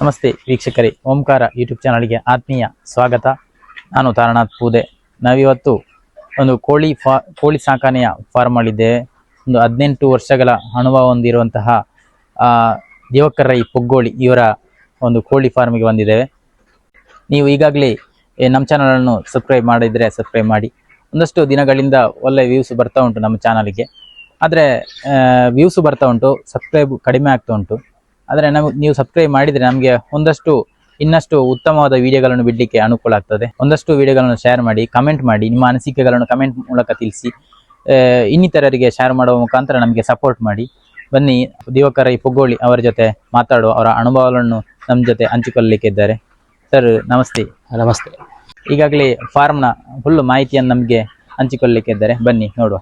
ನಮಸ್ತೆ ವೀಕ್ಷಕರೇ ಓಂಕಾರ ಯೂಟ್ಯೂಬ್ ಚಾನಲ್ಗೆ ಆತ್ಮೀಯ ಸ್ವಾಗತ. ನಾನು ತಾರನಾಥ್ ಪೂದೆ. ನಾವಿವತ್ತು ಒಂದು ಕೋಳಿ ಫಾ ಕೋಳಿ ಸಾಕಾಣೆಯ ಮಾಡಿದ್ದೇವೆ ಒಂದು ಹದಿನೆಂಟು ವರ್ಷಗಳ ಅನುಭವ ಹೊಂದಿರುವಂತಹ ಆ, ಪೊಗ್ಗೋಳಿ ಇವರ ಒಂದು ಕೋಳಿ ಫಾರ್ಮಿಗೆ ಬಂದಿದ್ದೇವೆ ನೀವು ಈಗಾಗಲೇ ನಮ್ಮ ಚಾನಲನ್ನು ಸಬ್ಸ್ಕ್ರೈಬ್ ಮಾಡಿದರೆ ಸಬ್ಸ್ಕ್ರೈಬ್ ಮಾಡಿ. ಒಂದಷ್ಟು ದಿನಗಳಿಂದ ಒಳ್ಳೆ ವ್ಯೂಸ್ ಬರ್ತಾ ಉಂಟು ನಮ್ಮ ಚಾನಲ್ಗೆ. ಆದರೆ ವ್ಯೂಸ್ ಬರ್ತಾ ಉಂಟು ಸಬ್ಸ್ಕ್ರೈಬ್ ಕಡಿಮೆ ಆಗ್ತಾ ಉಂಟು. ಆದರೆ ನಮಗೆ ನೀವು ಸಬ್ಸ್ಕ್ರೈಬ್ ಮಾಡಿದರೆ ನಮಗೆ ಒಂದಷ್ಟು ಇನ್ನಷ್ಟು ಉತ್ತಮವಾದ ವಿಡಿಯೋಗಳನ್ನು ಬಿಡಲಿಕ್ಕೆ ಅನುಕೂಲ ಆಗ್ತದೆ. ಒಂದಷ್ಟು ವಿಡಿಯೋಗಳನ್ನು ಶೇರ್ ಮಾಡಿ ಕಮೆಂಟ್ ಮಾಡಿ ನಿಮ್ಮ ಅನಿಸಿಕೆಗಳನ್ನು ಕಮೆಂಟ್ ಮೂಲಕ ತಿಳಿಸಿ ಇನ್ನಿತರರಿಗೆ ಶೇರ್ ಮಾಡುವ ಮುಖಾಂತರ ನಮಗೆ ಸಪೋರ್ಟ್ ಮಾಡಿ. ಬನ್ನಿ ದಿವಕರ ಈ ಪುಗ್ಗೋಳಿ ಅವರ ಜೊತೆ ಮಾತಾಡುವ ಅವರ ಅನುಭವಗಳನ್ನು ನಮ್ಮ ಜೊತೆ ಹಂಚಿಕೊಳ್ಳಲಿಕ್ಕೆ ಇದ್ದಾರೆ. ಸರ್ ನಮಸ್ತೆ. ನಮಸ್ತೆ. ಈಗಾಗಲೇ ಫಾರ್ಮ್ನ ಫುಲ್ ಮಾಹಿತಿಯನ್ನು ನಮಗೆ ಹಂಚಿಕೊಳ್ಳಲಿಕ್ಕೆ ಇದ್ದಾರೆ. ಬನ್ನಿ ನೋಡುವ.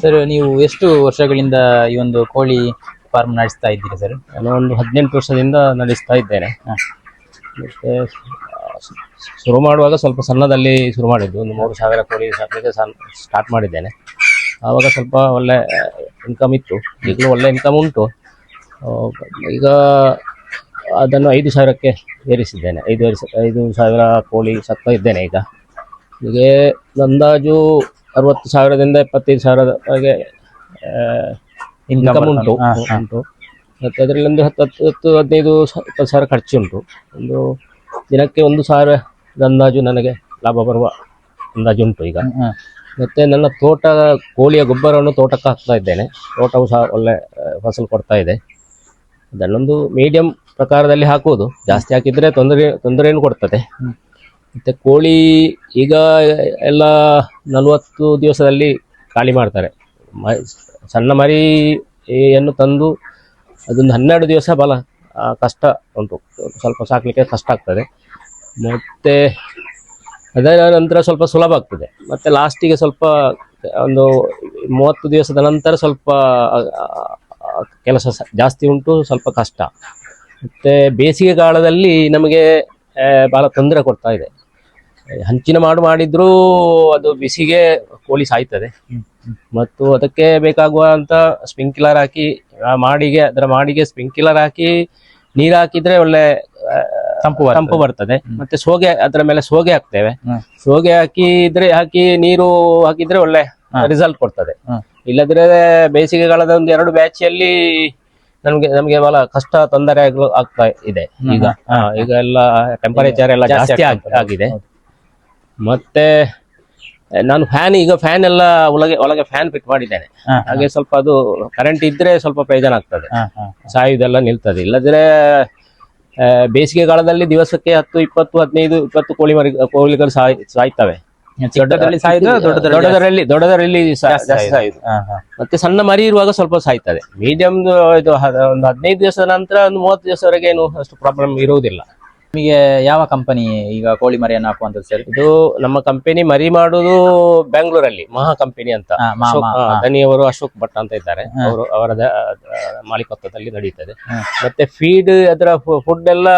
ಸರ್ ನೀವು ಎಷ್ಟು ವರ್ಷಗಳಿಂದ ಈ ಒಂದು ಕೋಳಿ ಫಾರ್ಮ್ ನಡೆಸ್ತಾ ಇದ್ದೀರಿ ಸರ್ ನಾನು ಒಂದು ಹದಿನೆಂಟು ವರ್ಷದಿಂದ ನಡೆಸ್ತಾ ಇದ್ದೇನೆ. ಹಾ. ಮತ್ತೆ ಶುರು ಮಾಡುವಾಗ ಸ್ವಲ್ಪ ಸಣ್ಣದಲ್ಲಿ ಶುರು ಮಾಡಿದ್ದು. ಒಂದು ಮೂರು ಸಾವಿರ ಕೋಳಿ ಸಾಕಲಿಕ್ಕೆ ಸ್ಟಾರ್ಟ್ ಮಾಡಿದ್ದೇನೆ. ಆವಾಗ ಸ್ವಲ್ಪ ಒಳ್ಳೆ ಇನ್ಕಮ್ ಇತ್ತು. ಈಗಲೂ ಒಳ್ಳೆ ಇನ್ಕಮ್ ಉಂಟು. ಈಗ ಅದನ್ನು ಐದು ಸಾವಿರಕ್ಕೆ ಏರಿಸಿದ್ದೇನೆ. ಐದು ಐದು ಸಾವಿರ ಕೋಳಿ ಸತ್ತ ಇದ್ದೇನೆ ಈಗ. ಹೀಗೆ ಅಂದಾಜು ಅರವತ್ತು ಸಾವಿರದಿಂದ ಇಪ್ಪತ್ತೈದು ಸಾವಿರದವರೆಗೆ ಇನ್ಕಮ್ ಉಂಟು. ಉಂಟು. ಮತ್ತು ಅದರಲ್ಲಿ ಒಂದು ಹತ್ತು ಹತ್ತು ಹತ್ತು ಹದಿನೈದು ಇಪ್ಪತ್ತು ಸಾವಿರ ಖರ್ಚು ಉಂಟು ಒಂದು ದಿನಕ್ಕೆ ಒಂದು ಸಾವಿರ ಅಂದಾಜು ನನಗೆ ಲಾಭ ಬರುವ ಅಂದಾಜು ಉಂಟು ಈಗ. ಮತ್ತು ನನ್ನ ತೋಟ ಕೋಳಿಯ ಗೊಬ್ಬರವನ್ನು ತೋಟಕ್ಕೆ ಹಾಕ್ತಾ ಇದ್ದೇನೆ. ತೋಟವು ಸಹ ಒಳ್ಳೆ ಫಸಲು ಕೊಡ್ತಾ ಇದೆ. ಅದನ್ನೊಂದು ಮೀಡಿಯಂ ಪ್ರಕಾರದಲ್ಲಿ ಹಾಕುವುದು. ಜಾಸ್ತಿ ಹಾಕಿದರೆ ತೊಂದರೆ ತೊಂದರೆಯನ್ನು ಕೊಡ್ತದೆ. ಮತ್ತು ಕೋಳಿ ಈಗ ಎಲ್ಲ ನಲವತ್ತು ದಿವಸದಲ್ಲಿ ಖಾಲಿ ಮಾಡ್ತಾರೆ. ಮ- ಸಣ್ಣ ಮರಿಯನ್ನು ತಂದು ಅದೊಂದು ಹನ್ನೆರಡು ದಿವಸ ಬಲ ಕಷ್ಟ ಉಂಟು. ಸ್ವಲ್ಪ ಸಾಕಲಿಕ್ಕೆ ಕಷ್ಟ ಆಗ್ತದೆ. ಮತ್ತು ಅದರ ನಂತರ ಸ್ವಲ್ಪ ಸುಲಭ ಆಗ್ತದೆ. ಮತ್ತು ಲಾಸ್ಟಿಗೆ ಸ್ವಲ್ಪ ಒಂದು ಮೂವತ್ತು ದಿವಸದ ನಂತರ ಸ್ವಲ್ಪ ಕೆಲಸ ಜಾಸ್ತಿ ಉಂಟು, ಸ್ವಲ್ಪ ಕಷ್ಟ. ಮತ್ತು ಬೇಸಿಗೆ ಕಾಲದಲ್ಲಿ ನಮಗೆ ಭಾಳ ತೊಂದರೆ ಕೊಡ್ತಾ ಇದೆ ಹಂಚಿನ ಮಾಡು ಮಾಡಿದ್ರೂ ಅದು ಬಿಸಿಗೆ ಕೋಳಿ ಸಾಯ್ತದೆ. ಮತ್ತು ಅದಕ್ಕೆ ಬೇಕಾಗುವಂತ ಸ್ಪ್ರಿಂಕ್ಲರ್ ಹಾಕಿ ಆ ಮಾಡಿಗೆ ಅದರ ಮಾಡಿಗೆ ಸ್ಪ್ರಿಂಕ್ಲರ್ ಹಾಕಿ ನೀರು ಹಾಕಿದ್ರೆ ಒಳ್ಳೆ ತಂಪು ಬರ್ತದೆ. ತಂಪು ಬರ್ತದೆ ಮತ್ತೆ ಸೋಗೆ ಅದರ ಮೇಲೆ ಸೋಗೆ ಹಾಕ್ತೇವೆ. ಸೋಗೆ ಹಾಕಿದ್ರೆ ಹಾಕಿ ನೀರು ಹಾಕಿದ್ರೆ ಒಳ್ಳೆ. ರಿಸಲ್ಟ್ ಕೊಡ್ತದೆ ಇಲ್ಲದ್ರೆ ಬೇಸಿಗೆ ಕಾಲದ ಒಂದು ಎರಡು ಬ್ಯಾಚಿಯಲ್ಲಿ ನಮ್ಗೆ ನಮ್ಗೆ ಬಹಳ ಕಷ್ಟ ತೊಂದರೆ ಆಗ್ತಾ ಇದೆ. ಈಗ ಹಾ, ಈಗ ಎಲ್ಲ ಟೆಂಪರೇಚರ್ ಎಲ್ಲ ಜಾಸ್ತಿ ಜಾಸ್ತಿ ಆಗ್- ಆಗಿದೆ. ಮತ್ತೆ ನಾನು ಫ್ಯಾನ್ ಈಗ ಫ್ಯಾನ್ ಎಲ್ಲ ಒಳಗೆ ಒಳಗೆ ಫ್ಯಾನ್ ಫಿಟ್ ಮಾಡಿದ್ದೇನೆ. ಹಾ, ಹಾಗೆ ಸ್ವಲ್ಪ ಅದು ಕರೆಂಟ್ ಇದ್ರೆ ಸ್ವಲ್ಪ ಪ್ರಯೋಜನ ಆಗ್ತದೆ. ಹಾ, ಹಾ. ಸಾಯುವುದೆಲ್ಲ ನಿಲ್ತದೆ. ಇಲ್ಲದ್ರೆ ಆ, ಬೇಸಿಗೆ ಕಾಲದಲ್ಲಿ ದಿವಸಕ್ಕೆ ಹತ್ತು ಇಪ್ಪತ್ತು ಹದಿನೈದು ಇಪ್ಪತ್ತು ಕೋಳಿ ಮರಿ ಕೋಳಿಗಳು ಸಾಯ್ ಸಾಯ್ತವೆ. ಚಿಕ್ಕದ್ರಲ್ಲಿ ಸಾಯುದು ದೊಡ್ಡದ್ರಲ್ಲಿ ದೊಡ್ಡದರಲ್ಲಿ ದೊಡ್ಡದರಲ್ಲಿ ಜಾಸ್ತಿ ಸಾಯುದು. ಮತ್ತೆ ಸಣ್ಣ ಮರಿ ಇರುವಾಗ ಸ್ವಲ್ಪ ಸಾಯ್ತದೆ. ಮೀಡಿಯಂ ಇದು ಒಂದು ಹದಿನೈದು ದಿವಸದ ನಂತರ ಒಂದು ಮೂವತ್ತು ದಿವಸವರೆಗೆ ಏನು ಅಷ್ಟು ಪ್ರಾಬ್ಲಮ್ ಇರುವುದಿಲ್ಲ. ನಿಮಗೆ ಯಾವ ಕಂಪನಿ ಈಗ ಕೋಳಿ ಮರಿಯನ್ನು ಹಾಕುವಂತದ್ದು ಸರ್ ಇದು ನಮ್ಮ ಕಂಪನಿ ಮರಿ ಮಾಡುದು ಬೆಂಗಳೂರಲ್ಲಿ ಮಹಾ ಕಂಪನಿ ಅಂತ. ಹಾ, ಅವರು ಅಶೋಕ್ ಹಾ. ಭಟ್ ಅಂತ ಇದ್ದಾರೆ. ಅವರು ಅವರ ದ- ಮಾಲೀಕತ್ವದಲ್ಲಿ ನಡೀತದೆ. ಮತ್ತೆ ಫೀಡ್ ಅದರ ಫುಡ್ ಎಲ್ಲ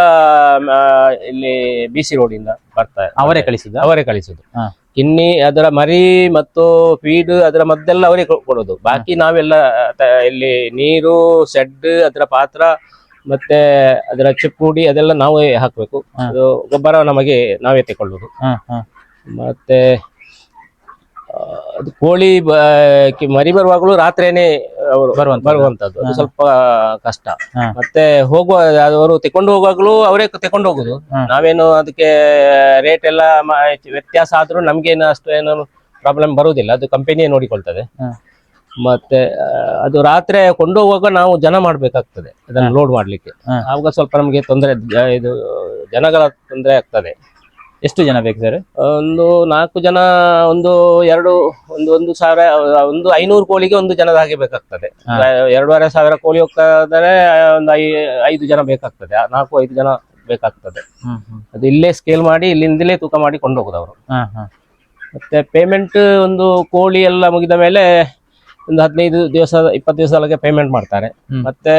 ಆ, ಇಲ್ಲಿ ಬಿ ಸಿ ರೋಡ್ ಇಂದ ಬರ್ತಾ ಅವರೇ ಕಳಿಸಿದ ಅವರೇ ಕಳಿಸುದು ಹಾ. ಕಿನ್ನಿ ಅದರ ಮರಿ ಮತ್ತು ಫೀಡ್ ಅದರ ಮದ್ದೆಲ್ಲ ಅವರೇ ಕೊ- ಕೊಡೋದು. ಬಾಕಿ ನಾವೆಲ್ಲ ತ- ಇಲ್ಲಿ ನೀರು ಶೆಡ್ ಅದರ ಪಾತ್ರ ಮತ್ತೆ ಅದರ ಚಿಪ್ಪುಡಿ ಅದೆಲ್ಲ ನಾವೇ ಹಾಕ್ಬೇಕು ಅದು ಗೊಬ್ಬರ ನಮಗೆ ನಾವೇ ತಗೊಳ್ಳೋದು ಹಾ, ಹಾ. ಮತ್ತೆ ಆ, ಅದು ಕೋಳಿ ಬ- ಕಿ- ಮರಿ ಬರುವಾಗಲೂ ರಾತ್ರಿನೇ ಅವರು ಬರುವಂತದ್ದು. ಬರುವಂತದ್ದು ಅದು ಸ್ವಲ್ಪ ಕಷ್ಟ ಹಾ. ಮತ್ತೆ ಹೋಗುವ ಅವರು ತಕೊಂಡು ಹೋಗುವಾಗಲೂ ಅವರೇ ತಕೊಂಡು ಹೋಗುದು ಹಾ. ನಾವೇನು ಅದಕ್ಕೆ ರೇಟ್ ಎಲ್ಲ ಮ- ವ್ಯತ್ಯಾಸ ಆದ್ರೂ ನಮ್ಗೇನು ಅಷ್ಟು ಏನು ಪ್ರಾಬ್ಲಮ್ ಬರುವುದಿಲ್ಲ ಅದು ಕಂಪನಿಯೇ ನೋಡಿಕೊಳ್ತದೆ ಹಾ. ಮತ್ತೆ ಅದು ರಾತ್ರಿ ಕೊಂಡೋಗುವಾಗ ನಾವು ಜನ ಮಾಡ್ಬೇಕಾಗ್ತದೆ. ಅದನ್ನ ಲೋಡ್ ಮಾಡ್ಲಿಕ್ಕೆ. ಆವಾಗ ಸ್ವಲ್ಪ ನಮಗೆ ತೊಂದರೆ ಇದು ಜನಗಳ ತೊಂದರೆ ಆಗ್ತದೆ. ಎಷ್ಟು ಜನ ಬೇಕು ಸರ್? ಒಂದು ನಾಲ್ಕು ಜನ ಒಂದು ಎರಡು ಒಂದು ಒಂದು ಸಾವಿರ ಒಂದು ಐನೂರು ಕೋಳಿಗೆ ಒಂದು ಜನದ ಹಾಗೆ ಬೇಕಾಗ್ತದೆ. ಎರಡೂವರೆ ಸಾವಿರ ಕೋಳಿ ಹೋಗ್ತದೆ ಒಂದು ಐ ಐದು ಜನ ಬೇಕಾಗ್ತದೆ. ನಾಲ್ಕು ಐದು ಜನ ಬೇಕಾಗ್ತದೆ. ಅದು ಇಲ್ಲೇ ಸ್ಕೇಲ್ ಮಾಡಿ ಇಲ್ಲಿಂದಲೇ ತೂಕ ಮಾಡಿ ಕೊಂಡೋಗುದು ಅವರು. ಮತ್ತೆ ಪೇಮೆಂಟ್ ಒಂದು ಕೋಳಿ ಎಲ್ಲ ಮುಗಿದ ಮೇಲೆ ಒಂದು ಹದಿನೈದು ದಿವಸ ಇಪ್ಪತ್ತು ದಿವಸದೊಳಗೆ ಪೇಮೆಂಟ್ ಮಾಡ್ತಾರೆ. ಮತ್ತೆ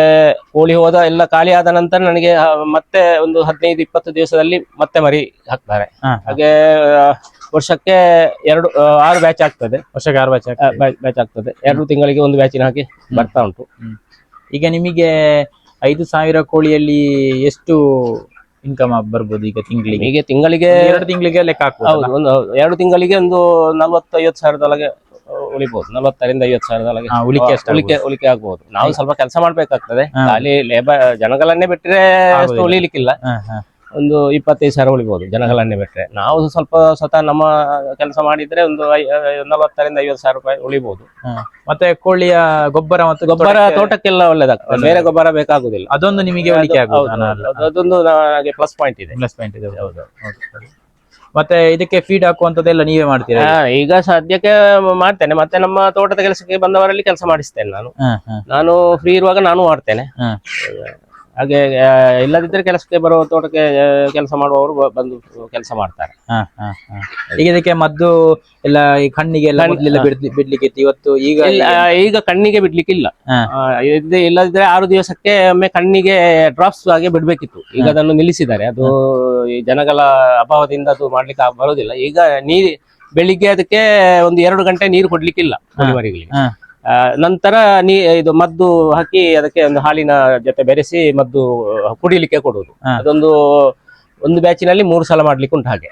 ಕೋಳಿ ಹೋದ ಎಲ್ಲ ಖಾಲಿ ಆದ ನಂತರ ನನಗೆ ಆ, ಮತ್ತೆ ಒಂದು ಹದಿನೈದು ಇಪ್ಪತ್ತು ದಿವಸದಲ್ಲಿ ಮತ್ತೆ ಮರಿ ಹಾಕ್ತಾರೆ. ಹಾಗೆ ಆ, ವರ್ಷಕ್ಕೆ ಎರಡು ಆ, ಆರು ಬ್ಯಾಚ್ ಆಗ್ತದೆ. ವರ್ಷಕ್ಕೆ ಆರು ಬ್ಯಾಚ್ ಬ್ಯಾಚ್ ಆಗ್ತದೆ. ಎರಡು ತಿಂಗಳಿಗೆ ಒಂದು ಬ್ಯಾಚಿನ ಹಾಕಿ ಬರ್ತಾ ಉಂಟು. ಈಗ ನಿಮಗೆ ಐದು ಸಾವಿರ ಕೋಳಿಯಲ್ಲಿ ಎಷ್ಟು ಇನ್ಕಮ್ ಬರ್ಬೋದು ಈಗ ತಿಂಗಳಿಗೆ? ಈಗ ತಿಂಗಳಿಗೆ ಎರಡು ತಿಂಗಳಿಗೆ ಲೆಕ್ಕ ಹಾಕ್ಬೋದು ಹೌದು ಒಂದು ಎರಡು ತಿಂಗಳಿಗೆ ಒಂದು ನಲ್ವತ್ತೈವತ್ತು ಸಾವಿರದೊಳಗೆ ಉಳಿಬಹುದು ನಲವತ್ತರಿಂದ ಐವತ್ತು ಸಾವಿರದ ಹಾ, ಉಳಿಕೆ ಅಷ್ಟು ಉಳಿಕೆ ಉಳಿಕೆ ಆಗ್ಬಹುದು ನಾವು ಸ್ವಲ್ಪ ಕೆಲಸ ಮಾಡ್ಬೇಕಾಗ್ತದೆ. ಅಲ್ಲಿ ಖಾಲಿ ಲೇಬರ್ ಜನಗಳನ್ನೇ ಬಿಟ್ರೆ ಅಷ್ಟು. ಉಳಿಲಿಕ್ಕಿಲ್ಲ. ಹಾ, ಹಾ. ಒಂದು ಇಪ್ಪತ್ತೈದು ಸಾವಿರ ಉಳಿಬಹುದು ಜನಗಳನ್ನೇ ಬಿಟ್ರೆ. ನಾವು ಸ್ವಲ್ಪ ಸ್ವತಃ ನಮ್ಮ ಕೆಲಸ ಮಾಡಿದ್ರೆ ಒಂದು ಐ- ನಲವತ್ತರಿಂದ ಐವತ್ತು ಸಾವಿರ ರೂಪಾಯಿ ಉಳಿಬಹುದು ಹಾ. ಮತ್ತೆ ಕೋಳಿಯ ಗೊಬ್ಬರ ಮತ್ತು ಗೊಬ್ಬರ ತೋಟಕ್ಕೆ- ತೋಟಕ್ಕೆಲ್ಲ ಒಳ್ಳೇದಾಗ್ತದೆ. ಬೇರೆ ಗೊಬ್ಬರ ಬೇಕಾಗುದಿಲ್ಲ. ಅದೊಂದು ನಿಮಗೆ ಉಳಿಕೆ ಹೌದು, ಆಗುದು. ಅದೊಂದು ನನಗೆ ಪ್ಲಸ್ ಪಾಯಿಂಟ್ ಇದೆ. ಪ್ಲಸ್ ಪಾಯಿಂಟ್ ಇದೆ. ಹೌದು. ಮತ್ತೆ ಇದಕ್ಕೆ ಫೀಡ್ ಹಾಕುವಂತದ್ದೆಲ್ಲ ನೀವೇ ಮಾಡ್ತೀರಾ ಹಾ, ಈಗ ಸದ್ಯಕ್ಕೆ ಮಾಡ್ತೇನೆ. ಮತ್ತೆ ನಮ್ಮ ತೋಟದ ಕೆಲಸಕ್ಕೆ ಬಂದವರಲ್ಲಿ ಕೆಲಸ ಮಾಡಿಸ್ತೇನೆ ನಾನು. ಹಾ, ಹಾ, ನಾನು ಫ್ರೀ ಇರುವಾಗ ನಾನು ಮಾಡ್ತೇನೆ. ಹಾ. ಹಾಗೆ ಇಲ್ಲದಿದ್ರೆ ಕೆಲಸಕ್ಕೆ ಬರುವ ತೋಟಕ್ಕೆ ಕೆಲಸ ಮಾಡುವವರು ಬ- ಬಂದು ಕೆಲಸ ಮಾಡ್ತಾರೆ. ಹಾ, ಹಾ, ಹಾ. ಈಗ ಇದಕ್ಕೆ ಮದ್ದು ಎಲ್ಲ ಈ ಕಣ್ಣಿಗೆ ಎಲ್ಲ ಕಣ್- ಮೊದ್ಲೆಲ್ಲ ಬಿಡ್ಲಿ- ಬಿಡ್ಲಿಕ್ಕೆ ಇತ್ತು ಇವತ್ತು ಈಗ ಇಲ್ಲ, ಈಗ ಕಣ್ಣಿಗೆ ಬಿಡ್ಲಿಕ್ಕಿಲ್ಲ. ಇಲ್ಲ ಆ, ಇದು ಇಲ್ಲದಿದ್ರೆ ಆರು ದಿವಸಕ್ಕೆ ಒಮ್ಮೆ ಕಣ್ಣಿಗೆ ಡ್ರಾಪ್ಸ್ ಹಾಗೆ ಬಿಡ್ಬೇಕಿತ್ತು. ಈಗ ಅದನ್ನು ನಿಲ್ಲಿಸಿದ್ದಾರೆ. ಅದು ಈ ಜನಗಳ ಅಭಾವದಿಂದ ಅದು ಮಾಡ್ಲಿಕ್ಕೆ ಬರೋದಿಲ್ಲ. ಈಗ ನೀರು ಬೆಳಿಗ್ಗೆ ಅದಕ್ಕೆ ಒಂದು ಎರಡು ಗಂಟೆ ನೀರು ಕೊಡ್ಲಿಕ್ಕಿಲ್ಲ ಮರಿಗಳಿಗೆ ಹಾ. ಆ, ನಂತರ ನೀ ಇದು ಮದ್ದು ಹಾಕಿ ಅದಕ್ಕೆ ಒಂದು ಹಾಲಿನ ಜೊತೆ ಬೆರೆಸಿ ಮದ್ದು ಕುಡಿಲಿಕ್ಕೆ ಕೊಡುವುದು. ಅದೊಂದು ಒಂದು ಬ್ಯಾಚಿನಲ್ಲಿ ಮೂರು ಸಲ ಮಾಡ್ಲಿಕ್ಕೆ ಉಂಟು ಹಾಗೆ.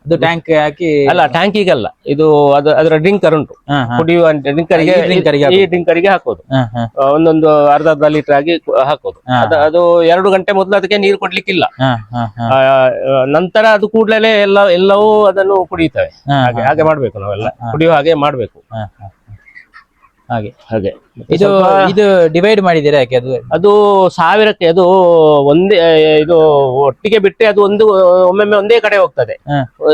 ಅದು ಟ್ಯಾಂಕ್ ಹಾಕಿ ಅಲ್ಲ ಟ್ಯಾಂಕಿಗಲ್ಲ ಇದು ಅದು ಅದರ ಡ್ರಿಂಕರ್ ಉಂಟು. ಕುಡಿಯುವ ಡ್ರಿಂಕರಿಗೆ ಈ ಡ್ರಿಂಕರಿಗೆ ಹಾಕೋದು. ಒಂದೊಂದು ಅರ್ಧ ಅರ್ಧ ಲೀಟರ್ ಆಗಿ ಹಾಕೋದು ಅದು ಎರಡು ಗಂಟೆ ಮೊದಲು ಅದಕ್ಕೆ ನೀರು ಕೊಡ್ಲಿಕ್ಕಿಲ್ಲ. ನಂತರ ಅದು ಕೂಡಲೇ ಎಲ್ಲ ಎಲ್ಲವೂ ಅದನ್ನು ಕುಡಿಯುತ್ತವೆ. ಹಾಗೆ ಹಾಗೆ ಮಾಡ್ಬೇಕು ನಾವೆಲ್ಲ. ಕುಡಿಯುವ ಹಾಗೆ ಮಾಡ್ಬೇಕು. ಹಾಗೆ. ಹಾಗೆ. ಇದು ಇದು ಡಿವೈಡ್ ಮಾಡಿದ್ದೀರಾ ಯಾಕೆ ಅದು? ಅದು ಸಾವಿರಕ್ಕೆ ಅದು ಒಂದೇ ಇದು ಒಟ್ಟಿಗೆ ಬಿಟ್ಟರೆ ಅದು ಒಂದು ಒಮ್ಮೊಮ್ಮೆ ಒಂದೇ ಕಡೆ ಹೋಗ್ತದೆ.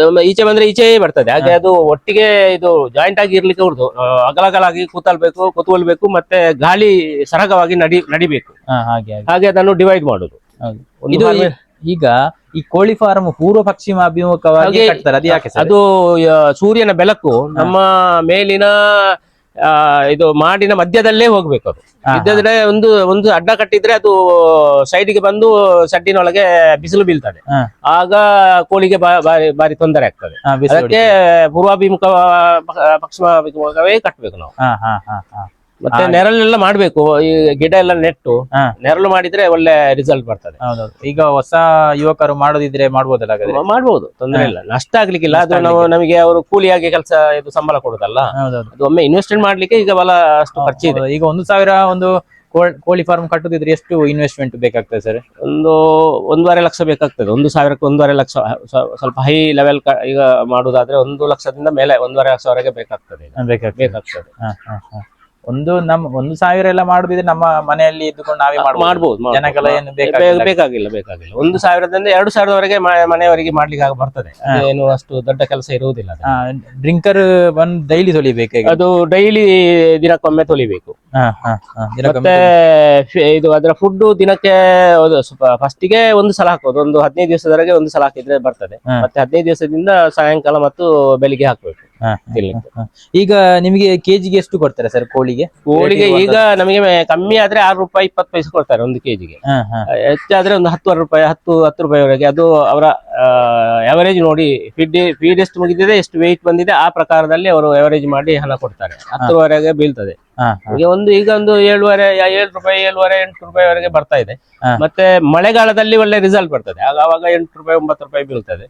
ಒಮ್ಮೆ ಈಚೆ ಬಂದ್ರೆ ಈಚೆಯೇ ಬರ್ತದೆ. ಹಾಗೆ ಅದು ಒಟ್ಟಿಗೆ ಇದು ಜಾಯಿಂಟ್ ಆಗಿ ಇರ್ಲಿಕ್ಕೆ ಹೊರದು ಅಗಲಗಲಾಗಿ ಕೂತಲ್ಬೇಕು ಕೂತ್ಕೊಳ್ಬೇಕು ಮತ್ತೆ ಗಾಳಿ ಸರಗವಾಗಿ ನಡಿ ನಡಿಬೇಕು. ಹಾಗೆ ಹಾಗೆ. ಅದನ್ನು ಡಿವೈಡ್ ಮಾಡುದು. ಇದು ಈಗ ಈ ಕೋಳಿ ಫಾರ್ಮ್ ಪೂರ್ವ ಪಶ್ಚಿಮ ಅಭಿಮುಖವಾಗಿ ಅದು ಯಾಕೆ ಅದು ಸೂರ್ಯನ ಬೆಳಕು ನಮ್ಮ ಮೇಲಿನ ಇದು ಮಾಡಿನ ಮಧ್ಯದಲ್ಲೇ ಹೋಗ್ಬೇಕು ಅದು. ಹಾ, ಒಂದು ಒಂದು ಅಡ್ಡ ಕಟ್ಟಿದ್ರೆ ಅದು ಸೈಡಿಗೆ ಬಂದು ಸಡ್ಡಿನೊಳಗೆ ಬಿಸಿಲು ಬೀಳ್ತದೆ. ಆಗ ಕೋಳಿಗೆ ಬಾ- ಬಾರಿ ಬಾರಿ ತೊಂದರೆ ಆಗ್ತದೆ. ಅದಕ್ಕೆ ಪೂರ್ವಾಭಿಮುಖ ಪಶ್ಚಿಮಾಭಿಮುಖವಾಗಿ ಕಟ್ಟಬೇಕು ನಾವು. ಮತ್ತೆ. ನೆರಳೆಲ್ಲ ಮಾಡ್ಬೇಕು. ಈ ಗಿಡ ಎಲ್ಲ ನೆಟ್ಟು ಹಾ. ನೆರಳು ಮಾಡಿದ್ರೆ ಒಳ್ಳೆ ರಿಸಲ್ಟ್ ಬರ್ತದೆ. ಹೌದೌದು. ಈಗ ಹೊಸ ಯುವಕರು ಮಾಡೋದಿದ್ರೆ ಮಾಡ್ಬೋದಲ್ಲ ಹಾಗಾದ್ರೆ? ಮಾಡ್ಬೋದು. ತೊಂದರೆ ಇಲ್ಲ. ನಷ್ಟ ಆಗ್ಲಿಕ್ಕಿಲ್ಲ. ಅದು ನಾವು ನಮಗೆ ಅವರು ಕೂಲಿಯಾಗಿ ಕೆಲಸ ಇದು ಸಂಬಳ ಕೊಡುದಲ್ಲ. ಹೌದೌದು. ಅದು ಒಮ್ಮೆ ಇನ್ವೆಸ್ಟ್ಮೆಂಟ್ ಮಾಡ್ಲಿಕ್ಕೆ ಈಗ ಬಹಳ ಅಷ್ಟು ಖರ್ಚಿದೆ. ಹೌದು. ಈಗ ಒಂದು ಸಾವಿರ ಒಂದು ಕೋಳ್- ಕೋಳಿ ಫಾರ್ಮ್ ಕಟ್ಟುದಿದ್ರೆ ಎಷ್ಟು ಇನ್ವೆಸ್ಟ್ಮೆಂಟ್ ಬೇಕಾಗ್ತದೆ ಸರ್? ಒಂದು ಒಂದೂವರೆ ಲಕ್ಷ ಬೇಕಾಗ್ತದೆ. ಒಂದು ಸಾವಿರಕ್ಕೆ ಒಂದೂವರೆ ಲಕ್ಷ ಸ್ವ- ಸ್ವಲ್ಪ ಹೈ ಲೆವೆಲ್ ಈಗ ಮಾಡುದಾದ್ರೆ ಒಂದು ಲಕ್ಷದಿಂದ ಮೇಲೆ ಒಂದೂವರೆ ಲಕ್ಷವರೆಗೆ ಬೇಕಾಗ್ತದೆ. ಈಗ. ಬೇಕಾಗ್ತದೆ. ಬೇಕಾಗ್ತದೆ. ಹಾ, ಹಾ, ಹಾ. ಒಂದು ನಮ್ ಒಂದು ಸಾವಿರ ಎಲ್ಲ ಮಾಡುದಿದ್ರೆ ನಮ್ಮ ಮನೆಯಲ್ಲಿ ಇದ್ದುಕೊಂಡು ನಾವೇ ಮಾಡಬಹುದು ಮಾಡ್ಬೋದು. ಏನು ಬೇಕಾಗಿಲ್ಲ. ಬೇಕಾಗಿಲ್ಲ ಬೇಕಾಗಿಲ್ಲ. ಒಂದು ಸಾವಿರದಿಂದ ಎರಡು ಸಾವಿರದವರೆಗೆ ಮನೆಯವರಿಗೆ ಮಾಡ್ಲಿಕ್ಕೆ ಆಗ ಬರ್ತದೆ. ಏನು ಅಷ್ಟು ದೊಡ್ಡ ಕೆಲಸ ಇರುವುದಿಲ್ಲ ಡ್ರಿಂಕರ್ ಬಂದ್ ಡೈಲಿ ತೊಳಿಬೇಕು ಅದು ಡೈಲಿ ದಿನಕ್ಕೊಮ್ಮೆ ತೊಳಿಬೇಕು. ಮತ್ತೆ ಇದು ಅದರ ಫುಡ್ ದಿನಕ್ಕೆ ಫಸ್ಟಿಗೆ ಒಂದು ಸಲ ಹಾಕೋದು ಒಂದು ಹದಿನೈದು ದಿವಸದವರೆಗೆ ಒಂದು ಸಲ ಹಾಕಿದ್ರೆ ಬರ್ತದೆ. ಮತ್ತೆ ಹದಿನೈದು ದಿವಸದಿಂದ ಸಾಯಂಕಾಲ ಮತ್ತು ಬೆಳಿಗ್ಗೆ ಹಾಕ್ಬೇಕು. ಈಗ ನಿಮಗೆ ಕೆಜಿಗೆ ಎಷ್ಟು ಕೊಡ್ತಾರೆ ಸರ್ ಕೋಳಿಗೆ? ಕೋಳಿಗೆ ಈಗ ನಮಗೆ ಕಮ್ಮಿ ಆದ್ರೆ ಆರು ರೂಪಾಯಿ ಇಪ್ಪತ್ತು ಪೈಸೆ ಕೊಡ್ತಾರೆ ಒಂದು ಕೆಜಿಗೆ. ಹೆಚ್ಚಾದ್ರೆ ಒಂದು ಹತ್ತುವರೆ ರೂಪಾಯಿ ಹತ್ತು ಹತ್ತು ರೂಪಾಯಿವರೆಗೆ ಅದು ಅವರ ಎವರೇಜ್ ನೋಡಿ ಫೀಡ್ ಫೀಡ್ ಎಷ್ಟು ಮುಗಿದಿದೆ ಎಷ್ಟು ವೆಯ್ಟ್ ಬಂದಿದೆ ಆ ಪ್ರಕಾರದಲ್ಲಿ ಅವರು ಎವರೇಜ್ ಮಾಡಿ ಹಣ ಕೊಡ್ತಾರೆ. ಹತ್ತುವರೆಗೆ ಬೀಳ್ತದೆ. ಒಂದು ಈಗ ಒಂದು ಏಳುವರೆ ಏಳು ರೂಪಾಯಿ ಏಳುವರೆ ಎಂಟು ರೂಪಾಯಿವರೆಗೆ ಬರ್ತಾ ಇದೆ. ಮತ್ತೆ ಮಳೆಗಾಲದಲ್ಲಿ ಒಳ್ಳೆ ರಿಸಲ್ಟ್ ಬರ್ತದೆ. ಆಗ ಅವಾಗ ಎಂಟು ರೂಪಾಯಿ ಒಂಬತ್ತು ರೂಪಾಯಿ ಬೀಳ್ತದೆ.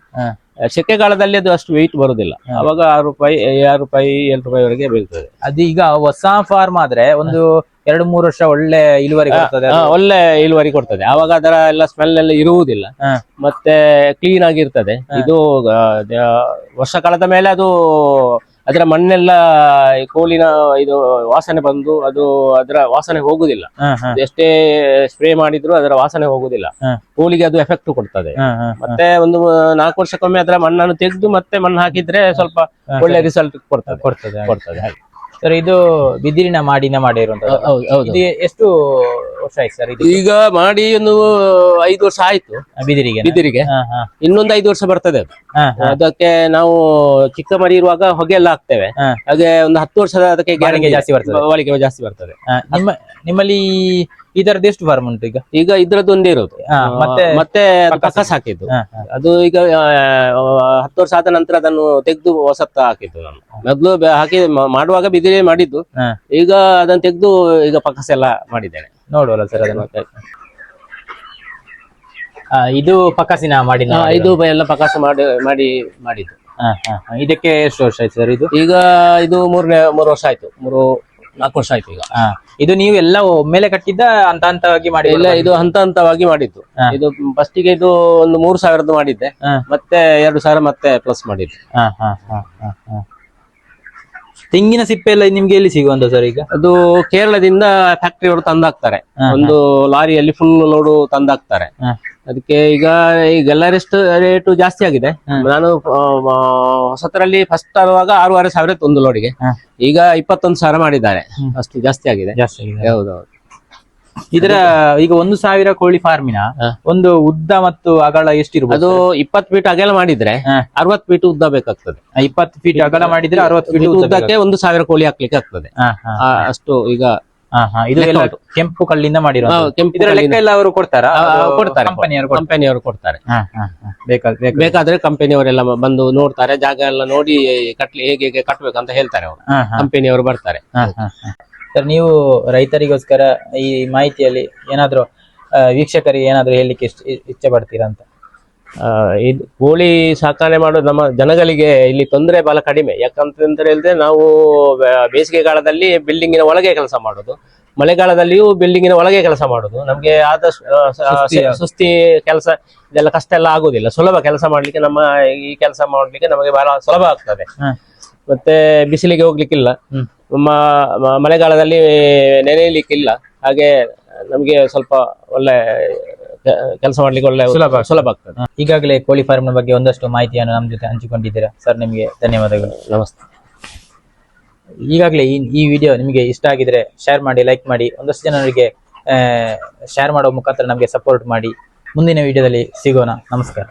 ಸೆಕೆಗಾಲದಲ್ಲಿ ಅದು ಅಷ್ಟು ವೆಯ್ಟ್ ಬರುದಿಲ್ಲ. ಅವಾಗ ಆರು ರೂಪಾಯಿ ಆರು ರೂಪಾಯಿ ಏಳು ರೂಪಾಯಿವರೆಗೆ ಬೀಳ್ತದೆ. ಅದು ಈಗ ಹೊಸ ಫಾರ್ಮ್ ಆದ್ರೆ ಒಂದು ಎರಡು ಮೂರು ವರ್ಷ ಒಳ್ಳೆ ಇಳುವರಿ ಕೊಡ್ತದೆ ಹಾ, ಒಳ್ಳೆ ಇಳುವರಿ ಕೊಡ್ತದೆ. ಆವಾಗ ಅದರ ಎಲ್ಲ ಸ್ಮೆಲ್ ಎಲ್ಲ ಇರುವುದಿಲ್ಲ. ಹಾ. ಮತ್ತೆ ಕ್ಲೀನ್ ಆಗಿರ್ತದೆ. ಇದು ಆ, ದ- ವರ್ಷ ಕಳೆದ ಮೇಲೆ ಅದು ಅದರ ಮಣ್ಣೆಲ್ಲ ಈ ಕೋಲಿನ ಇದು ವಾಸನೆ ಬಂದು ಅದು ಅದರ ವಾಸನೆ ಹೋಗುದಿಲ್ಲ. ಎಷ್ಟೇ ಸ್ಪ್ರೇ ಮಾಡಿದ್ರು ಅದರ ವಾಸನೆ ಹೋಗುದಿಲ್ಲ. ಕೋಲಿಗೆ ಅದು ಎಫೆಕ್ಟ್ ಕೊಡ್ತದೆ. ಮತ್ತೆ ಒಂದು ನಾಲ್ಕು ವರ್ಷಕ್ಕೊಮ್ಮೆ ಅದರ ಮಣ್ಣನ್ನು ತೆಗೆದು ಮತ್ತೆ ಮಣ್ಣು ಹಾಕಿದ್ರೆ ಸ್ವಲ್ಪ ಒಳ್ಳೆ ರಿಸಲ್ಟ್ ಕೊಡ್ತದೆ. ಕೊಡ್ತದೆ. ಕೊಡ್ತದೆ ಹಾಗೆ. ಸರ್ ಇದು ಬಿದಿರಿನ ಮಾಡಿನ ಮಾಡಿರುವಂತದ್ದು. ಹೌದು ಇದು ಎಷ್ಟು ವರ್ಷ ಆಯ್ತು ಸರ್ ಇದು? ಈಗ ಮಾಡಿ ಒಂದು ಐದು ವರ್ಷ ಆಯ್ತು. ಬಿದಿರಿಗೆ. ಬಿದಿರಿಗೆ. ಇನ್ನೊಂದು ಐದು ವರ್ಷ ಬರ್ತದೆ ಅದು. ಅದಕ್ಕೆ ನಾವು ಚಿಕ್ಕ ಮರಿ ಇರುವಾಗ ಹೊಗೆ ಎಲ್ಲ ಹಾಕ್ತೇವೆ ಹಾಗೆ ಒಂದು ಹತ್ತು ವರ್ಷದ ಅದಕ್ಕೆ ಬಾಳಿಕೆ ಗ್ಯಾರಂಟಿ ಜಾಸ್ತಿ ಬರ್ತದೆ. ಬಾಳಿಕೆ ಜಾಸ್ತಿ ಬರ್ತದೆ. ನಿಮ್ಮ ನಿಮ್ಮಲ್ಲಿ ಈ ತರದ್ದು ಎಷ್ಟು ಫಾರ್ಮ್ ಉಂಟು ಈಗ? ಈಗ ಇದ್ರದ್ದು ಒಂದೇ ಇರೋದು. ಹಾ, ಮತ್ತೆ ಮತ್ತೆ ಅದು ಪಕ್ಕಸ. ಪಕ್ಕಸ್ ಹಾಕಿದ್ದು ಹಾ, ಹಾ. ಅದು ಈಗ ಆ, ಹತ್ತು ವರ್ಷ ಆದ ನಂತರ ಅದನ್ನು ತೆಗೆದು ಹೊಸತ್ತ ಹಾಕಿದ್ದು ನಾನು. ಮೊದಲು ಹಾಕಿ ಮ- ಮಾಡುವಾಗ ಬಿದಿರೇ ಮಾಡಿದ್ದು. ಹಾ. ಈಗ ಅದನ್ನು ತೆಗೆದು ಈಗ ಪಕ್ಕಸ ಎಲ್ಲ ಮಾಡಿದ್ದೇನೆ. ನೋಡುವಲ್ಲ ಸರ್ ಅದನ್ನು. ಮತ್ತೆ ಆ, ಇದು ಪಕಾಸಿನ ಮಾಡಿ ಇದು ಎಲ್ಲ ಪಕಾಸ ಮಾಡಿ ಮಾಡಿ ಮಾಡಿದ್ದು. ಇದಕ್ಕೆ ಎಷ್ಟು ವರ್ಷ ಆಯ್ತು ಸರ್ ಇದು? ಈಗ ಇದು ಮೂರನೇ ಮೂರು ವರ್ಷ ಆಯ್ತು. ಮೂರು ನಾಲ್ಕು ವರ್ಷ ಆಯ್ತು ಈಗ. ಇದು ನೀವು ಎಲ್ಲ ಒಮ್ಮೆಲೆ ಕಟ್ಟಿದ್ದ ಹಂತ ಹಂತವಾಗಿ ಮಾಡಿ ಇಲ್ಲ ಇದು ಹಂತ ಹಂತವಾಗಿ ಮಾಡಿದ್ದು. ಇದು ಇದು ಫಸ್ಟಿಗೆ ಇದು ಒಂದು ಮೂರು ಸಾವಿರದ್ದು ಮಾಡಿದ್ದೆ. ಮತ್ತೆ ಎರಡು ಸಾವಿರ ಮತ್ತೆ ಪ್ಲಸ್ ಮಾಡಿದ್ದೆ. ತೆಂಗಿನ ಸಿಪ್ಪೆ ಎಲ್ಲ ನಿಮ್ಗೆ ಎಲ್ಲಿ ಸಿಗುವಂತ ಸರ್ ಈಗ? ಅದು ಕೇರಳದಿಂದ ಫ್ಯಾಕ್ಟರಿ ಅವರು ತಂದಾಕ್ತಾರೆ. ಒಂದು ಲಾರಿಯಲ್ಲಿ ಫುಲ್ ಲೋಡು ತಂದಾಕ್ತಾರೆ. ಅದಕ್ಕೆ ಈಗ ಈಗೆಲ್ಲ ರೆಸ್ಟ್ ರೇಟು ಜಾಸ್ತಿ ಆಗಿದೆ. ನಾನು ಹೊಸತರಲ್ಲಿ ಫಸ್ಟ್ ತರುವಾಗ ಆರೂವರೆ ಸಾವಿರ ಇತ್ತು ಒಂದು ಲೋಡಿಗೆ ಈಗ ಇಪ್ಪತ್ತೊಂದು ಸಾವಿರ ಮಾಡಿದ್ದಾರೆ. ಅಷ್ಟು ಜಾಸ್ತಿ ಆಗಿದೆ. ಜಾಸ್ತಿ ಆಗಿದೆ. ಹೌದೌದು. ಇದರ ಈಗ ಒಂದು ಸಾವಿರ ಕೋಳಿ ಫಾರ್ಮಿನ ಒಂದು ಉದ್ದ ಮತ್ತು ಅಗಲ ಎಷ್ಟಿರ್ಬೋದು ಅದು ಇಪ್ಪತ್ತು ಫೀಟ್ ಅಗಲ ಮಾಡಿದ್ರೆ. ಅರವತ್ತು ಫೀಟ್ ಉದ್ದ ಬೇಕಾಗ್ತದೆ. ಇಪ್ಪತ್ತು ಫೀಟ್ ಅಗಲ ಮಾಡಿದ್ರೆ ಅರವತ್ತು ಫೀಟ್ ಉದ್ದಕ್ಕೆ ಒಂದು ಸಾವಿರ ಕೋಳಿ ಹಾಕ್ಲಿಕ್ಕೆ ಆಗ್ತದೆ. ಅಷ್ಟು ಈಗ ಇದು ಎಲ್ಲ. ಕೆಂಪು ಕಲ್ಲಿಂದ ಮಾಡಿರೋ ಕೆಂಪು ಇದರ ಲೆಕ್ಕ ಎಲ್ಲ ಅವರು ಕೊಡ್ತಾರಾ? ಕೊಡ್ತಾರೆ. ಕಂಪನಿಯವರು ಕೊಡ್ತಾರೆ ಬೇಕಾದ ಬೇಕಾದ ಬೇಕಾದ್ರೆ ಕಂಪನಿಯವರೆಲ್ಲ ಬಂದು ನೋಡ್ತಾರೆ ಜಾಗ ಎಲ್ಲ ನೋಡಿ ಕಟ್ಲಿ ಹೇಗೆ ಹೇಗೆ ಕಟ್ಬೇಕು ಅಂತ ಹೇಳ್ತಾರೆ ಅವರು. ಕಂಪನಿಯವರು ಬರ್ತಾರೆ. ಸರ್ ನೀವು ರೈತರಿಗೋಸ್ಕರ ಈ ಮಾಹಿತಿಯಲ್ಲಿ ಏನಾದ್ರು ವೀಕ್ಷಕರಿಗೆ ಏನಾದ್ರು ಹೇಳಲಿಕ್ಕೆ ಇಷ್ಟ ಇಚ್ಛೆ ಪಡ್ತೀರಾ ಅಂತ? ಇದು ಕೋಳಿ ಸಾಕಣೆ ಮಾಡೋದು ನಮ್ಮ ಜನಗಳಿಗೆ ಇಲ್ಲಿ ತೊಂದರೆ ಬಹಳ ಕಡಿಮೆ. ಯಾಕಂತ ಹೇಳಿದ್ರೆ ನಾವು ಬೇಸಿಗೆ ಬೇಸಿಗೆಗಾಲದಲ್ಲಿ ಬಿಲ್ಡಿಂಗಿನ ಒಳಗೆ ಕೆಲಸ ಮಾಡೋದು. ಮಳೆಗಾಲದಲ್ಲಿಯೂ ಬಿಲ್ಡಿಂಗಿನ ಒಳಗೆ ಕೆಲಸ ಮಾಡೋದು. ನಮ್ಗೆ ಆದಷ್ಟು ಸುಸ್ತಿ- ಕೆಲಸ ಇದೆಲ್ಲ ಕಷ್ಟ ಎಲ್ಲ ಆಗುದಿಲ್ಲ. ಸುಲಭ ಕೆಲಸ ಮಾಡ್ಲಿಕ್ಕೆ ನಮ್ಮ ಈ ಕೆಲಸ ಮಾಡ್ಲಿಕ್ಕೆ ನಮಗೆ ಬಹಳ ಸುಲಭ ಆಗ್ತದೆ. ಮತ್ತೆ ಬಿಸಿಲಿಗೆ ಹೋಗ್ಲಿಕ್ಕಿಲ್ಲ. ಹ್ಮ್. ಮ- ಮ- ಮಳೆಗಾಲದಲ್ಲಿ ನೆನೆಯಲಿಕ್ಕಿಲ್ಲ. ಹಾಗೆ ನಮಗೆ ಸ್ವಲ್ಪ ಒಳ್ಳೆ ಕೆಲಸ ಮಾಡ್ಲಿಕ್ಕೆ ಒಳ್ಳೆ ಸುಲಭ. ಸುಲಭ ಆಗ್ತದೆ. ಈಗಾಗಲೇ ಕೋಳಿ ಫಾರ್ಮ್ ಬಗ್ಗೆ ಒಂದಷ್ಟು ಮಾಹಿತಿಯನ್ನು ನಮ್ಮ ಜೊತೆ ಹಂಚಿಕೊಂಡಿದ್ದೀರಾ? ಸರ್ ನಿಮಗೆ ಧನ್ಯವಾದಗಳು. ನಮಸ್ತೆ. ಈಗಾಗಲೇ ಈ ಈ ವಿಡಿಯೋ ನಿಮಗೆ ಇಷ್ಟ ಆಗಿದ್ರೆ ಶೇರ್ ಮಾಡಿ ಲೈಕ್ ಮಾಡಿ ಒಂದಷ್ಟು ಜನರಿಗೆ ಶೇರ್ ಮಾಡೋ ಮುಖಾಂತರ ನಮಗೆ ಸಪೋರ್ಟ್ ಮಾಡಿ. ಮುಂದಿನ ವಿಡಿಯೋದಲ್ಲಿ ಸಿಗೋಣ. ನಮಸ್ಕಾರ.